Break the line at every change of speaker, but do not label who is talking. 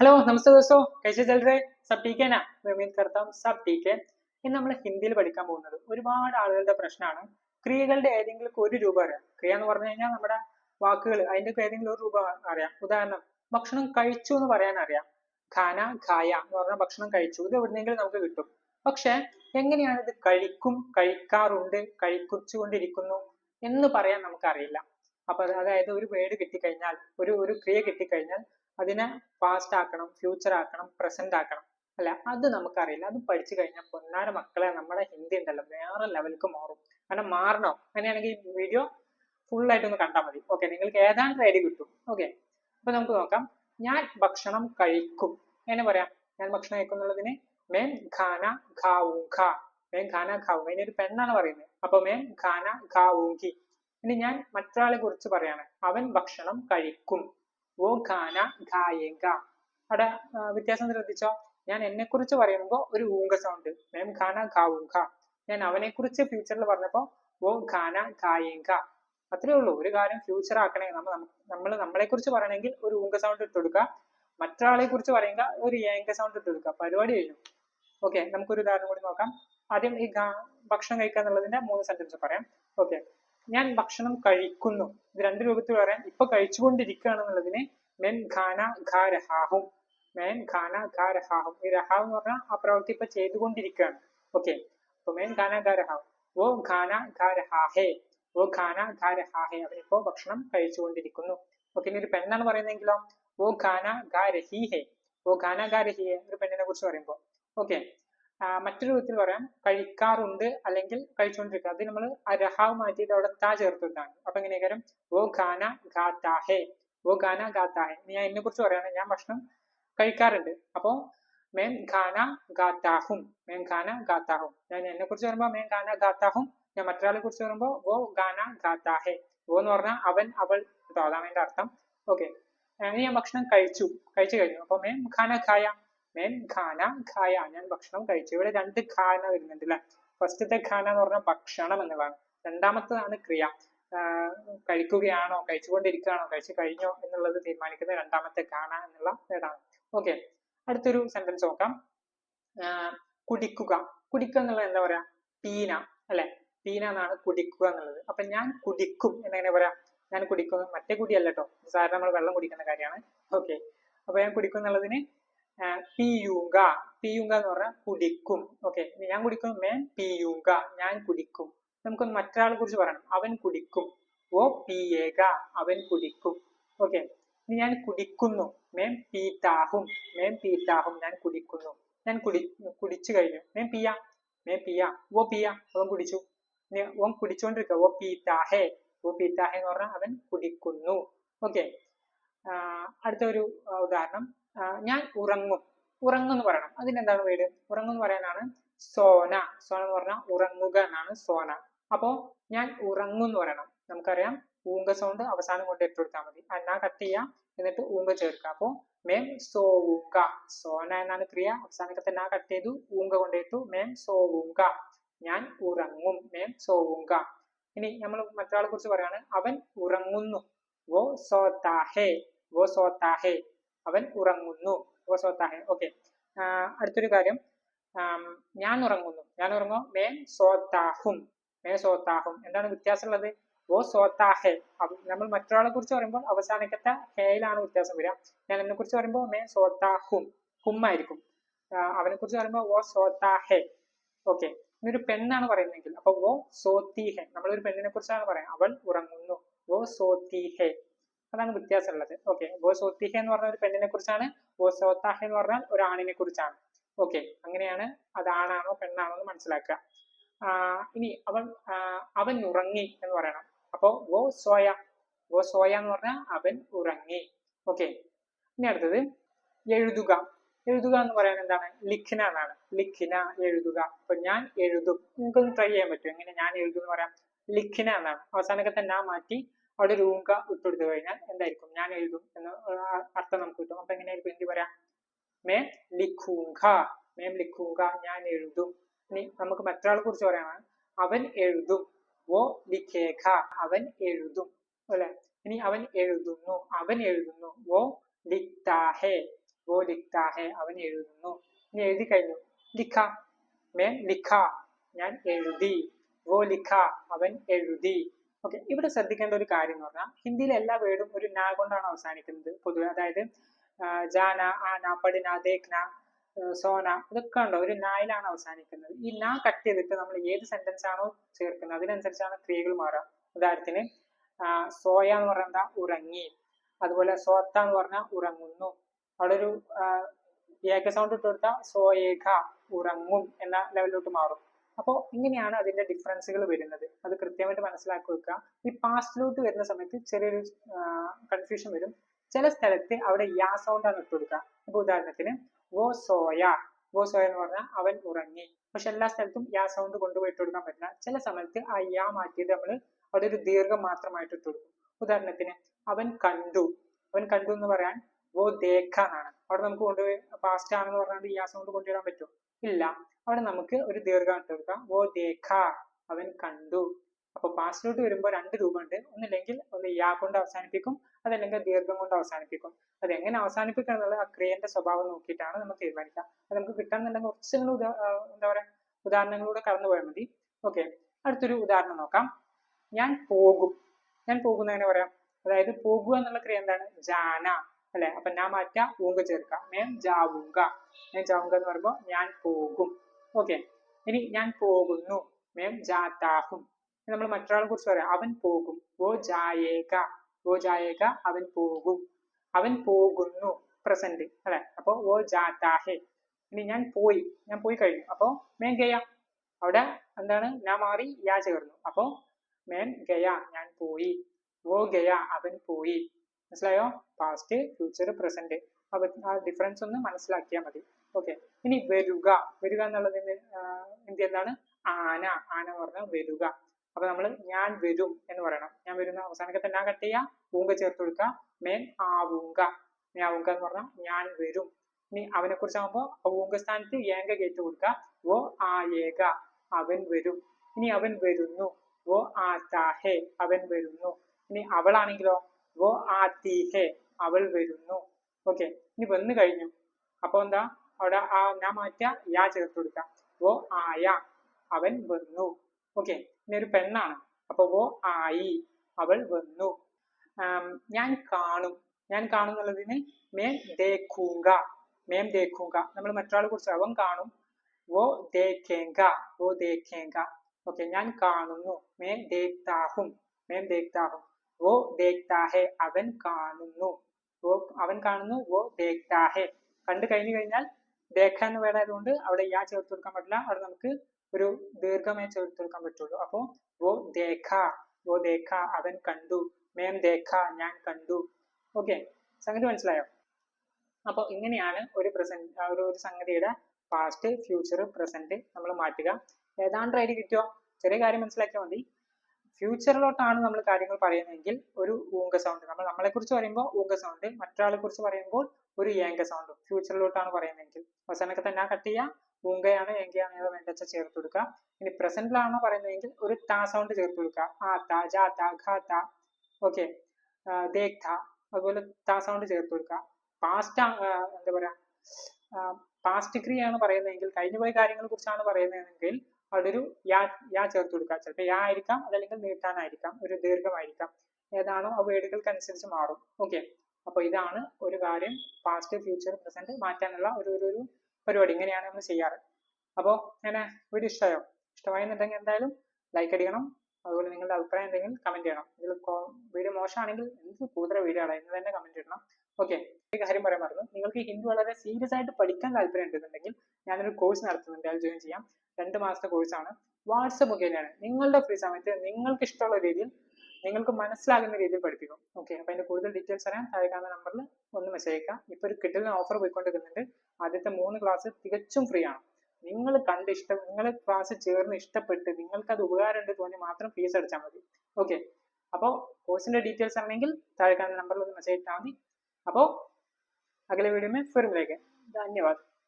Hello नमस्ते दोस्तों कैसे चल रहे सब ठीक है ना मैं उम्मीद करता हूँ सब ठीक है ഇന്ന് നമ്മൾ ഹിന്ദിയിൽ പഠിക്കാൻ പോകുന്നത് ഒരുപാട് ആളുകളുടെ പ്രശ്നമാണ് ക്രിയകളുടെ ഏതെങ്കിലും ഒരു രൂപം അറിയാം ക്രിയ എന്ന് പറഞ്ഞു കഴിഞ്ഞാൽ നമ്മുടെ വാക്കുകൾ അതിന്റെ ഒക്കെ ഏതെങ്കിലും ഒരു രൂപം അറിയാം ഉദാഹരണം ഭക്ഷണം കഴിച്ചു എന്ന് പറയാൻ അറിയാം ഖാന ഖായ എന്ന് പറഞ്ഞാൽ ഭക്ഷണം കഴിച്ചു ഇത് എവിടുന്നെങ്കിലും നമുക്ക് കിട്ടും പക്ഷെ എങ്ങനെയാണ് ഇത് കഴിക്കും കഴിക്കാറുണ്ട് കഴിക്കുച്ചുകൊണ്ടിരിക്കുന്നു എന്ന് പറയാൻ നമുക്കറിയില്ല അപ്പൊ അത് അതായത് ഒരു വേർഡ് കിട്ടിക്കഴിഞ്ഞാൽ ഒരു ഒരു ക്രിയ കിട്ടിക്കഴിഞ്ഞാൽ അതിനെ പാസ്റ്റ് ആക്കണം ഫ്യൂച്ചർ ആക്കണം പ്രസന്റ് ആക്കണം. അല്ല അത് നമുക്കറിയില്ല. അത് പഠിച്ചു കഴിഞ്ഞാൽ പൊന്നാര മക്കളെ നമ്മുടെ ഹിന്ദി ഉണ്ടല്ലോ വേറെ ലെവലിലേക്ക് മാറും. കാരണം മാറണോ? അങ്ങനെയാണെങ്കിൽ ഈ വീഡിയോ ഫുൾ ആയിട്ടൊന്ന് കണ്ടാൽ മതി. ഓക്കെ നിങ്ങൾക്ക് ഏതാണ്ട് റെഡി കിട്ടും. ഓക്കെ അപ്പൊ നമുക്ക് നോക്കാം. ഞാൻ ഭക്ഷണം കഴിക്കും. എങ്ങനെ പറയാം? ഞാൻ ഭക്ഷണം കഴിക്കും എന്നുള്ളതിന് മേൻ ഖാന ഖാ മേൻ ഖാന ഖാവു ഇനി ഒരു പെണ്ണാണ് പറയുന്നത്. അപ്പൊ മേൻ ഖാന ഖാവൂങ്കി ഇനി ഞാൻ മറ്റൊരാളെ കുറിച്ച് പറയാണ്. അവൻ ഭക്ഷണം കഴിക്കും. വോ ഖായേങ്ക അവിടെ വ്യത്യാസം ശ്രദ്ധിച്ചോ? ഞാൻ എന്നെ കുറിച്ച് പറയുമ്പോൾ ഒരു ഊങ്ക സൗണ്ട് മേം ഖാന ഖാവൂങ്ക ഞാൻ അവനെ കുറിച്ച് ഫ്യൂച്ചറിൽ പറഞ്ഞപ്പോ വോ ഖാന ഖായേങ്ക അത്രേ ഉള്ളൂ. ഒരു കാര്യം ഫ്യൂച്ചർ ആക്കണേ. നമ്മൾ നമ്മൾ നമ്മളെ കുറിച്ച് പറയണമെങ്കിൽ ഒരു ഊങ്ക സൗണ്ട് ഇട്ട് കൊടുക്കുക. മറ്റൊരാളെ കുറിച്ച് പറയുക ഒരു ഏങ്ക സൗണ്ട് ഇട്ട് കൊടുക്കുക. പരിപാടി കഴിഞ്ഞു. ഓക്കെ നമുക്കൊരു ഉദാഹരണം കൂടി നോക്കാം. ആദ്യം ഈ ഭക്ഷണം കഴിക്കുക എന്നുള്ളതിന്റെ മൂന്ന് സെന്റൻസ് പറയാം. ഓക്കെ ഞാൻ ഭക്ഷണം കഴിക്കുന്നു. ഇത് രണ്ട് രൂപത്തിൽ പറയാം. ഇപ്പൊ കഴിച്ചുകൊണ്ടിരിക്കുകയാണെന്നുള്ളതിന് മെൻ ഖാന ഖാ രഹാഹും. മെൻ ഖാന ഖാ രഹാഹും. ഈ രഹാവ് എന്ന് പറഞ്ഞാൽ ആ പ്രവൃത്തി ഇപ്പൊ ചെയ്തുകൊണ്ടിരിക്കുകയാണ്. ഓക്കെ. അപ്പൊ മെൻ ഖാന ഖാ രഹാഹും. ഓ ഖാന ഖാ രഹാഹേ. ഓ ഖാന ഖാ രഹാഹേ. അവനിപ്പോ ഭക്ഷണം കഴിച്ചുകൊണ്ടിരിക്കുന്നു. ഓക്കെ ഇനി ഒരു പെണ്ണാണ് പറയുന്നതെങ്കിലോ? ഓ ഖാന ഖാ രഹീഹേ. ഓ ഖാന ഖാ രഹീഹേ. ഒരു പെണ്ണിനെ കുറിച്ച് പറയുമ്പോ. ഓക്കെ. മറ്റൊരു വിധത്തിൽ പറയാം കഴിക്കാറുണ്ട് അല്ലെങ്കിൽ കഴിച്ചുകൊണ്ടിരിക്കുക അത് നമ്മൾ അരഹ മാറ്റിയിട്ട് അവിടെ താ ചേർത്തിട്ടാണ്. അപ്പൊ എങ്ങനെയായിരിക്കും? ഓ ഖാന ഖാത്താഹേ ഞാൻ എന്നെ കുറിച്ച് പറയുകയാണ് ഞാൻ ഭക്ഷണം കഴിക്കാറുണ്ട്. അപ്പോ മേം ഖാന ഖാത്താഹും മേം ഖാന ഖാത്താഹും ഞാൻ എന്നെ കുറിച്ച് പറയുമ്പോൾ മേം ഖാന ഖാത്താഹും ഞാൻ മറ്റൊരാളെ കുറിച്ച് പറയുമ്പോൾ ഓ ഖാന ഖാത്താഹേ ഓ എന്ന് പറഞ്ഞാൽ അവൻ അവൾ കേട്ടോ. അതാണ് അതിന്റെ അർത്ഥം. ഓക്കെ. അങ്ങനെ ഞാൻ ഭക്ഷണം കഴിച്ചു. കഴിച്ചു കഴിഞ്ഞു. അപ്പോൾ മേം ഖാന ഖായ. മേം ഖാന ഖായ ഞാൻ ഭക്ഷണം കഴിച്ചു. ഇവിടെ രണ്ട് ഖാന വരുന്നുണ്ട് അല്ലെ ഫസ്റ്റത്തെ ഖാന എന്ന് പറഞ്ഞാൽ ഭക്ഷണം എന്നുള്ളതാണ്. രണ്ടാമത്തതാണ് ക്രിയ. കഴിക്കുകയാണോ കഴിച്ചുകൊണ്ടിരിക്കുകയാണോ കഴിച്ചു കഴിഞ്ഞോ എന്നുള്ളത് തീരുമാനിക്കുന്ന രണ്ടാമത്തെ ഖാന എന്നുള്ള വേടാണ് ഓക്കെ അടുത്തൊരു സെന്റൻസ് നോക്കാം. കുടിക്കുക. കുടിക്കുക എന്നുള്ളത് എന്താ പറയാ? പീന അല്ലെ? പീന എന്നാണ് കുടിക്കുക എന്നുള്ളത്. അപ്പൊ ഞാൻ കുടിക്കും എന്നെങ്ങനെ പറയാ? ഞാൻ കുടിക്കുന്നു. മറ്റേ കുടിയല്ല കേട്ടോ സാധാരണ നമ്മൾ വെള്ളം കുടിക്കുന്ന കാര്യമാണ്. ഓക്കെ അപ്പൊ ഞാൻ കുടിക്കും എന്നുള്ളതിന് പിയൂങ്ക. പിയുങ്ക എന്ന് പറഞ്ഞാൽ കുടിക്കും. ഓക്കെ ഞാൻ കുടിക്കും മേൻ പിയുങ്ക. ഞാൻ കുടിക്കും. നമുക്കൊന്ന് മറ്റൊരാളെ കുറിച്ച് പറയണം. അവൻ കുടിക്കും. ഓ പിയേക. അവൻ കുടിക്കും. ഓക്കെ ഇനി ഞാൻ കുടിക്കുന്നു. മേം പീത്താഹും മേം പീത്താഹും ഞാൻ കുടിക്കുന്നു. ഞാൻ കുടി കുടിച്ചു കഴിഞ്ഞു. മേം പിയ. മേം പിയ. ഓ പിയ. അവൻ കുടിച്ചു. ഇനി ഓൻ കുടിച്ചുകൊണ്ടിരിക്കുക ഓ പീത്താഹേ ഓ പീത്താഹേ എന്ന് പറഞ്ഞാൽ അവൻ കുടിക്കുന്നു. ഓക്കെ അടുത്ത ഒരു ഉദാഹരണം. ഞാൻ ഉറങ്ങും. ഉറങ്ങും പറയണം. അതിനെന്താണ് പേര്? ഉറങ്ങും എന്ന് പറയാനാണ് സോന. സോന എന്ന് പറഞ്ഞാൽ ഉറങ്ങുക എന്നാണ് സോന. അപ്പോ ഞാൻ ഉറങ്ങും എന്ന് പറയണം. നമുക്കറിയാം ഊങ്ക സൗണ്ട് അവസാനം കൊണ്ട് ഇട്ട് മതി. അന്നാ കട്ട് ചെയ്യാം എന്നിട്ട് ഊങ്ക ചേർക്കുക. അപ്പോ മേം സോവുങ്ക സോന എന്നാണ് ക്രിയ. അവസാനത്തെ നാ കട്ട് ചെയ്തു ഊങ്ക കൊണ്ടിട്ടു മേം സോവുങ്ക ഞാൻ ഉറങ്ങും. മേം സോവുങ്ക ഇനി നമ്മൾ മറ്റൊരാളെ കുറിച്ച് പറയാണ്. അവൻ ഉറങ്ങുന്നു. വോ സോത്താഹേ വോ സോത്താഹേ അവൻ ഉറങ്ങുന്നു. വോ സോത്താഹേ ഓക്കെ അടുത്തൊരു കാര്യം. ഞാൻ ഉറങ്ങുന്നു. ഞാൻ ഉറങ്ങോ മേ സോത്താഹും മേ സോത്താഹും എന്താണ് വ്യത്യാസമുള്ളത്? ഓ സോത്താഹെ നമ്മൾ മറ്റൊരാളെ കുറിച്ച് പറയുമ്പോൾ അവസാനിക്കത്തെ ഹേയിലാണ് വ്യത്യാസം വരിക. ഞാൻ എന്നെ കുറിച്ച് പറയുമ്പോൾ മേ സോത്താഹും ഹും ആയിരിക്കും. അവനെ കുറിച്ച് പറയുമ്പോൾ ഓ സോത്താഹെ ഓക്കെ ഒരു പെണ്ണാണ് പറയുന്നതെങ്കിൽ അപ്പൊ ഓ സോത്തിഹെ നമ്മളൊരു പെണ്ണിനെ കുറിച്ചാണ് പറയാം അവൾ ഉറങ്ങുന്നു. ഓ സോത്തീഹെ അതാണ് വ്യത്യാസമുള്ളത്. ഓക്കെ ബോസോത്തിഹ സോത്തീഹെ എന്ന് പറഞ്ഞ ഒരു പെണ്ണിനെ കുറിച്ചാണ് ബോസോത്താഹ സോത്താഹെ എന്ന് പറഞ്ഞാൽ ഒരു ആണിനെ കുറിച്ചാണ് ഓക്കെ അങ്ങനെയാണ് അത് ആണാണോ പെണ്ണാണോ എന്ന് മനസ്സിലാക്കുക. ഇനി അവൻ അവൻ ഉറങ്ങി എന്ന് പറയണം. അപ്പോ ഗോ സോയ ഗോ സോയ എന്ന് പറഞ്ഞാൽ അവൻ ഉറങ്ങി. ഓക്കെ ഇനി അടുത്തത് എഴുതുക. എഴുതുക എന്ന് പറയാൻ എന്താണ്? ലിഖിന എന്നാണ്. ലിഖിന എഴുതുക. അപ്പൊ ഞാൻ എഴുതും. നിങ്ങൾക്കൊന്ന് ട്രൈ ചെയ്യാൻ പറ്റും എങ്ങനെ ഞാൻ എഴുതും എന്ന് പറയാം? ലിഖിന എന്നാണ്. അവസാനത്തെ തന്നെ മാറ്റി അവിടെ ഒരു ഊങ്ക ഇട്ടുകൊടുത്തു കഴിഞ്ഞാൽ എന്തായിരിക്കും? ഞാൻ എഴുതും എന്ന അർത്ഥം നമുക്ക് കിട്ടും. അപ്പൊ എങ്ങനെയായിരിക്കും ഹിന്ദി പറയാം? മേ ലിഖൂങ്ക മേം ലിഖൂങ്ക ഞാൻ എഴുതും. ഇനി നമുക്ക് മറ്റൊരാളെ കുറിച്ച് പറയാനാണ്. അവൻ എഴുതും. ഓ ലിഖേഖ അവൻ എഴുതും. അല്ലെ? ഇനി അവൻ എഴുതുന്നു അവൻ എഴുതുന്നു. ഓ ലിഖ്താഹേ വോ ലിഖ്താ ഹെ അവൻ എഴുതുന്നു. ഇനി എഴുതി കഴിഞ്ഞു. ലിഖ മേം ലിഖ ഞാൻ എഴുതി. വോ ലിഖ അവൻ എഴുതി. ഓക്കെ ഇവിടെ ശ്രദ്ധിക്കേണ്ട ഒരു കാര്യം എന്ന് പറഞ്ഞാൽ ഹിന്ദിയിലെ എല്ലാ വേർഡും ഒരു നാ കൊണ്ടാണ് അവസാനിക്കുന്നത്. പൊതുവെ അതായത് ജാന ആന പഠിന ദേഖ്ന സോന ഇതൊക്കെ ഉണ്ടോ? ഒരു നായിലാണ് അവസാനിക്കുന്നത്. ഈ നാ കട്ട് ചെയ്തിട്ട് നമ്മൾ ഏത് സെന്റൻസ് ആണോ ചേർക്കുന്നത് അതിനനുസരിച്ചാണ് ക്രിയകൾ മാറുക. ഉദാഹരണത്തിന് സോയ എന്ന് പറഞ്ഞാൽ എന്താ? ഉറങ്ങി. അതുപോലെ സോത്ത എന്ന് പറഞ്ഞാൽ ഉറങ്ങുന്നു. അവിടെ ഒരു ഏക സൗണ്ട് ഇട്ട് കൊടുത്താൽ സോയേഖ ഉറങ്ങും എന്ന ലെവലിലോട്ട് മാറും. അപ്പോൾ ഇങ്ങനെയാണ് അതിന്റെ ഡിഫറൻസുകൾ വരുന്നത്. അത് കൃത്യമായിട്ട് മനസ്സിലാക്കി വെക്കുക. ഈ പാസ്റ്റിലോട്ട് വരുന്ന സമയത്ത് ചെറിയൊരു കൺഫ്യൂഷൻ വരും. ചില സ്ഥലത്ത് അവിടെ യാ സൗണ്ട് ആണ് ഇട്ട് കൊടുക്കുക. അപ്പൊ ഉദാഹരണത്തിന് വോ സോയ. വോ സോയ എന്ന് പറഞ്ഞാൽ അവൻ ഉറങ്ങി. പക്ഷെ എല്ലാ സ്ഥലത്തും യാ സൗണ്ട് കൊണ്ടുപോയിട്ട് കൊടുക്കാൻ പറ്റില്ല. ചില സമയത്ത് ആ യാ മാറ്റിയത് നമ്മൾ അവിടെ ഒരു ദീർഘം മാത്രമായിട്ട് ഇട്ട് കൊടുക്കും. ഉദാഹരണത്തിന് അവൻ കണ്ടു. അവൻ കണ്ടു എന്ന് പറയാൻ വോ ദേഖ എന്നാണ്. അവിടെ നമുക്ക് കൊണ്ടുപോയി പാസ്റ്റ് ആണെന്ന് പറഞ്ഞാൽ യാ സൗണ്ട് കൊണ്ടുവരാൻ പറ്റും ഇല്ല. അവിടെ നമുക്ക് ഒരു ദീർഘം ഇട്ട് വോ ദേഖ. അവൻ കണ്ടു. അപ്പൊ പാസ്റ്റിലോട്ട് വരുമ്പോൾ രണ്ട് രൂപമുണ്ട് ഒന്നില്ലെങ്കിൽ ഒന്ന് യാ കൊണ്ട് അവസാനിപ്പിക്കും. അതല്ലെങ്കിൽ ദീർഘം കൊണ്ട് അവസാനിപ്പിക്കും. അത് എങ്ങനെ അവസാനിപ്പിക്കണം എന്നുള്ളത് ആ ക്രിയന്റെ സ്വഭാവം നോക്കിയിട്ടാണ് നമുക്ക് തീരുമാനിക്കാം അത് നമുക്ക് കിട്ടാന്നുണ്ടെങ്കിൽ കുറച്ച് നിങ്ങൾ എന്താ പറയാ ഉദാഹരണങ്ങളിലൂടെ കടന്നു പോയാൽ മതി. ഓക്കെ. അടുത്തൊരു ഉദാഹരണം നോക്കാം. ഞാൻ പോകും. ഞാൻ പോകുന്ന പറയാം. അതായത് പോകുക എന്നുള്ള ക്രിയ എന്താണ്? ജാന. അല്ലെ? അപ്പൊ ഞാൻ മാറ്റ ഊങ്ക ചേർക്കാം. മേം ജാവുങ്ക. മേം ജാവുങ്ക എന്ന് പറയുമ്പോൾ ഞാൻ പോകും. ഓക്കെ. ഇനി ഞാൻ പോകുന്നു. മേം ജാത്താഹും നമ്മൾ മറ്റൊരാളെ കുറിച്ച് പറയാം. അവൻ പോകും. ഓ ജായേക. ഓ ജായേക അവൻ പോകും. അവൻ പോകുന്നു. പ്രസന്റ്. അല്ലെ? അപ്പൊ ഓ ജാത്താഹെ ഇനി ഞാൻ പോയി. ഞാൻ പോയി കഴിഞ്ഞു. അപ്പോ മേം ഗയ. അവിടെ എന്താണ്? ഞാൻ മാറി യാ ചേർന്നു അപ്പോ മേം ഗയ ഞാൻ പോയി. ഓ ഗയ അവൻ പോയി. മനസ്സിലായോ? പാസ്റ്റ് ഫ്യൂച്ചർ പ്രസന്റ് അപ്പൊ ആ ഡിഫറൻസ് ഒന്ന് മനസ്സിലാക്കിയാൽ മതി. ഓക്കെ ഇനി വരുക. വരുക എന്നുള്ളതിന്റെ എന്ത് എന്താണ്? ആന. ആന എന്ന് പറഞ്ഞാൽ വരുക. അപ്പൊ നമ്മൾ ഞാൻ വരും എന്ന് പറയണം. ഞാൻ വരുന്ന അവസാനത്തെ ഞാൻ കട്ട് ചെയ്യാ. ഊങ്ക ചേർത്ത് കൊടുക്കുക. മേൻ ആവുങ്ക ഞാവുങ്ക എന്ന് പറഞ്ഞാൽ ഞാൻ വരും. ഇനി അവനെ കുറിച്ചാകുമ്പോ ഊങ്ക സ്ഥാനത്ത് ഏങ്ക കയറ്റി കൊടുക്കുക ഓ ആയേക അവൻ വരും. ഇനി അവൻ വരുന്നു. ഓ ആത്താഹെ അവൻ വരുന്നു. ഇനി അവളാണെങ്കിലോ? ആത്തീഹെ അവൾ വരുന്നു. ഓക്കെ ഇനി വന്നു കഴിഞ്ഞു. അപ്പൊ എന്താ? അവിടെ ആ ഞാൻ മാറ്റിയ യാ ചേർത്ത് കൊടുക്കാം. വോ ആയ അവൻ വന്നു. ഓക്കെ ഇനി ഒരു പെണ്ണാണ്. അപ്പൊ വോ ആയി അവൾ വന്നു. ഞാൻ കാണും. ഞാൻ കാണും എന്നുള്ളതിന് മേം ദേഖൂങ്ക മേം ദേഖൂങ്ക നമ്മൾ മറ്റൊരാളെ കുറിച്ച് അവൻ കാണും. വോ ദേഖേങ്ക വോ ദേഖേങ്ക ഓക്കെ ഞാൻ കാണുന്നു. മേം ദേഖ്താഹും മേം ദേഖ്താഹും ഓ ദേഖ്താഹെ അവൻ കാണുന്നു വോ അവൻ കാണുന്നു വോ ദേഖ്താഹെ കണ്ടു കഴിഞ്ഞു കഴിഞ്ഞാൽ ദേഖ എന്ന് വേടായതുകൊണ്ട് അവിടെ യാ ചേർത്ത് കൊടുക്കാൻ പറ്റില്ല അവിടെ നമുക്ക് ഒരു ദീർഘമേ ചേർത്ത് കൊടുക്കാൻ പറ്റുള്ളൂ. അപ്പോ വോ ദേഖ വോ ദേഖ അവൻ കണ്ടു മേം ദേഖ ഞാൻ കണ്ടു. ഓക്കെ സംഗതി മനസ്സിലായോ? അപ്പോൾ ഇങ്ങനെയാണ് ഒരു പ്രസന്റ് ഒരു ഒരു സംഗതിയുടെ പാസ്റ്റ് ഫ്യൂച്ചർ പ്രസന്റ് നമ്മൾ മാറ്റുക. ഏതാണ്ട് ഐഡി കിട്ടിയോ? ചെറിയ കാര്യം മനസ്സിലാക്കിയാൽ മതി. ഫ്യൂച്ചറിലോട്ടാണ് നമ്മൾ കാര്യങ്ങൾ പറയുന്നതെങ്കിൽ ഒരു ഊങ്ക സൗണ്ട് നമ്മൾ നമ്മളെ കുറിച്ച് പറയുമ്പോൾ ഊങ്ക സൗണ്ട് മറ്റൊരാളെ കുറിച്ച് പറയുമ്പോൾ ഒരു ഏങ്ക സൗണ്ട് ഫ്യൂച്ചറിലോട്ടാണ് പറയുന്നതെങ്കിൽ. അവസാനമൊക്കെ തന്നെ കട്ട് ചെയ്യാം. ഊങ്കയാണ് ഏങ്കയാണ് ഏതോ വേണ്ടച്ച ചേർത്ത് കൊടുക്കുക ഇനി പ്രസന്റിലാണോ പറയുന്നതെങ്കിൽ ഒരു താ സൗണ്ട് ചേർത്ത് കൊടുക്കുക. ആ താ ജാ താ ഘ താ. ഓക്കെ. ദേഖ് താ അതുപോലെ താ സൗണ്ട് ചേർത്ത് കൊടുക്കുക. പാസ്റ്റ് എന്താ പറയാ പാസ്റ്റ് ആണ് പറയുന്നതെങ്കിൽ കഴിഞ്ഞുപോയ കാര്യങ്ങളെ കുറിച്ചാണ് പറയുന്നതെങ്കിൽ ഒരു യാ യാ ചേർത്ത് കൊടുക്കുക. ചിലപ്പോൾ യാ ആയിരിക്കാം അതല്ലെങ്കിൽ നീട്ടാനായിരിക്കാം ഒരു ദീർഘമായിരിക്കാം. ഏതാണോ ആ വേർഡുകൾക്കനുസരിച്ച് മാറും. ഓക്കെ അപ്പോൾ ഇതാണ് ഒരു കാര്യം പാസ്റ്റ് ഫ്യൂച്ചർ പ്രസന്റ് മാറ്റാനുള്ള ഒരു ഒരു ഒരു പരിപാടി. ഇങ്ങനെയാണ് നമ്മൾ ചെയ്യാറ്. അപ്പോൾ ഞാൻ വീഡിയോ ഇഷ്ടമായോ ഇഷ്ടമായെന്നുണ്ടെങ്കിൽ എന്തായാലും ലൈക്ക് അടിക്കണം അതുപോലെ നിങ്ങളുടെ അഭിപ്രായം എന്തെങ്കിലും കമന്റ് ചെയ്യണം. ഇതിൽ വീഡിയോ മോശമാണെങ്കിൽ എന്ത് കൂടുതൽ വീഡിയോ ആണ് തന്നെ കമന്റ് ഇടണം. ഓക്കെ ഒരു കാര്യം പറയാൻ മറന്നു. നിങ്ങൾക്ക് ഹിന്ദി വളരെ സീരിയസ് ആയിട്ട് പഠിക്കാൻ താല്പര്യം ഉണ്ടെന്നുണ്ടെങ്കിൽ ഞാനൊരു കോഴ്സ് നടത്തുന്നുണ്ട്. അത് ജോയിൻ ചെയ്യാം. രണ്ട് മാസത്തെ കോഴ്സാണ് വാട്സപ്പ് മുഖേനയാണ് നിങ്ങളുടെ ഫ്രീ സമയത്ത് നിങ്ങൾക്ക് ഇഷ്ടമുള്ള രീതിയിൽ നിങ്ങൾക്ക് മനസ്സിലാകുന്ന രീതിയിൽ പഠിപ്പിക്കും. ഓക്കെ അപ്പൊ അതിന്റെ കൂടുതൽ ഡീറ്റെയിൽസ് അറിയാൻ താഴെ കാണുന്ന നമ്പറിൽ ഒന്ന് മെസ്സേജ് അയക്കാം ഇപ്പൊ ഒരു കിട്ടുന്ന ഓഫർ പോയിക്കൊണ്ടിരിക്കുന്നുണ്ട്. ആദ്യത്തെ മൂന്ന് ക്ലാസ് തികച്ചും ഫ്രീ ആണ്. നിങ്ങൾ കണ്ട് ഇഷ്ടം നിങ്ങൾ ക്ലാസ് ചേർന്ന് ഇഷ്ടപ്പെട്ട് നിങ്ങൾക്ക് അത് ഉപകാരമുണ്ട് തോന്നി മാത്രം ഫീസ് അടിച്ചാൽ മതി. ഓക്കെ അപ്പോൾ കോഴ്സിന്റെ ഡീറ്റെയിൽസ് അറിയണമെങ്കിൽ താഴെ കാണുന്ന നമ്പറിൽ ഒന്ന് മെസ്സേജ് ഇട്ടാൽ മതി. അപ്പോൾ അകലെ വീഡിയോ മേ ഫിർ ധന്യവാദം.